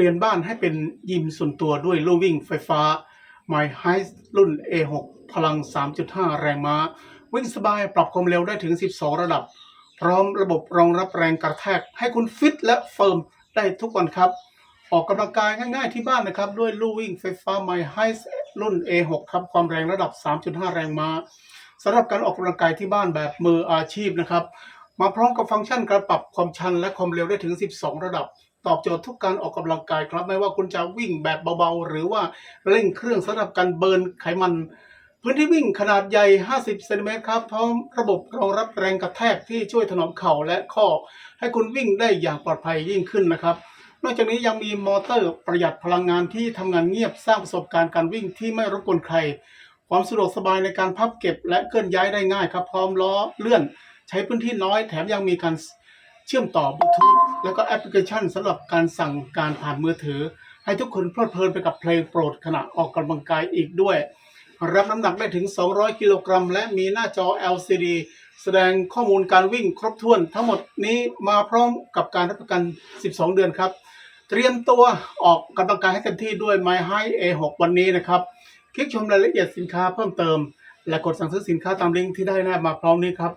ลี่ยนบ้านให้เป็นยิมส่วนตัวด้วยลู่วิ่งไฟฟ้า My High รุ่น A6 พลัง 3.5 แรงม้า วิ่งสบายปรับความเร็วได้ถึง 12 ระดับ พร้อมระบบรองรับแรงกระแทก ให้คุณฟิตและเฟิร์มได้ทุกวันครับ ออกกำลังกายง่ายๆที่บ้านนะครับ ด้วยลู่วิ่งไฟฟ้า My High รุ่น A6 ครับ ความแรงระดับ 3.5 แรงม้าสำหรับการออกกำลังกายที่บ้านแบบมืออาชีพนะครับ มาพร้อมกับฟังก์ชันการปรับความชันและความเร็วได้ถึง 12 ระดับ ตอบโจทย์ทุกการออกกำลังกายครับ ไม่ว่าคุณจะวิ่งแบบเบาๆ หรือว่าเร่งเครื่องสำหรับการเบิร์นไขมัน พื้นที่วิ่งขนาดใหญ่ 50 เซนติเมตรครับ พร้อมระบบรองรับแรงกระแทกที่ช่วยถนอมเข่าและข้อ ให้คุณวิ่งได้อย่างปลอดภัยยิ่งขึ้นนะครับ นอกจากนี้ยังมีมอเตอร์ประหยัดพลังงานที่ทำงานเงียบสร้างประสบการณ์การวิ่งที่ไม่รบกวนใคร ความสะดวกสบายในการพับเก็บและเคลื่อนย้ายได้ง่ายครับ พร้อมล้อเลื่อน ใช้พื้นที่น้อยแถมยังมีการ ชื่อมต่อบลูทูธแล้วก็แอปพลิเคชันสำหรับการสั่งการผ่านมือถือ ให้ทุกคนเพลิดเพลินไปกับเพลงโปรดขณะออกกำลังกายอีกด้วย รับน้ำหนักได้ถึง 200 กิโลกรัม และมีหน้าจอ LCD แสดงข้อมูลการวิ่งครบถ้วน ทั้งหมดนี้มาพร้อมกับการรับประกัน 12 เดือนครับ เตรียมตัวออกกำลังกายให้เต็มที่ด้วย My High A6 วันนี้นะครับ คลิกชมรายละเอียดสินค้าเพิ่มเติม และกดสั่งซื้อสินค้าตามลิงก์ที่ได้หน้ามาพร้อมนี้ครับ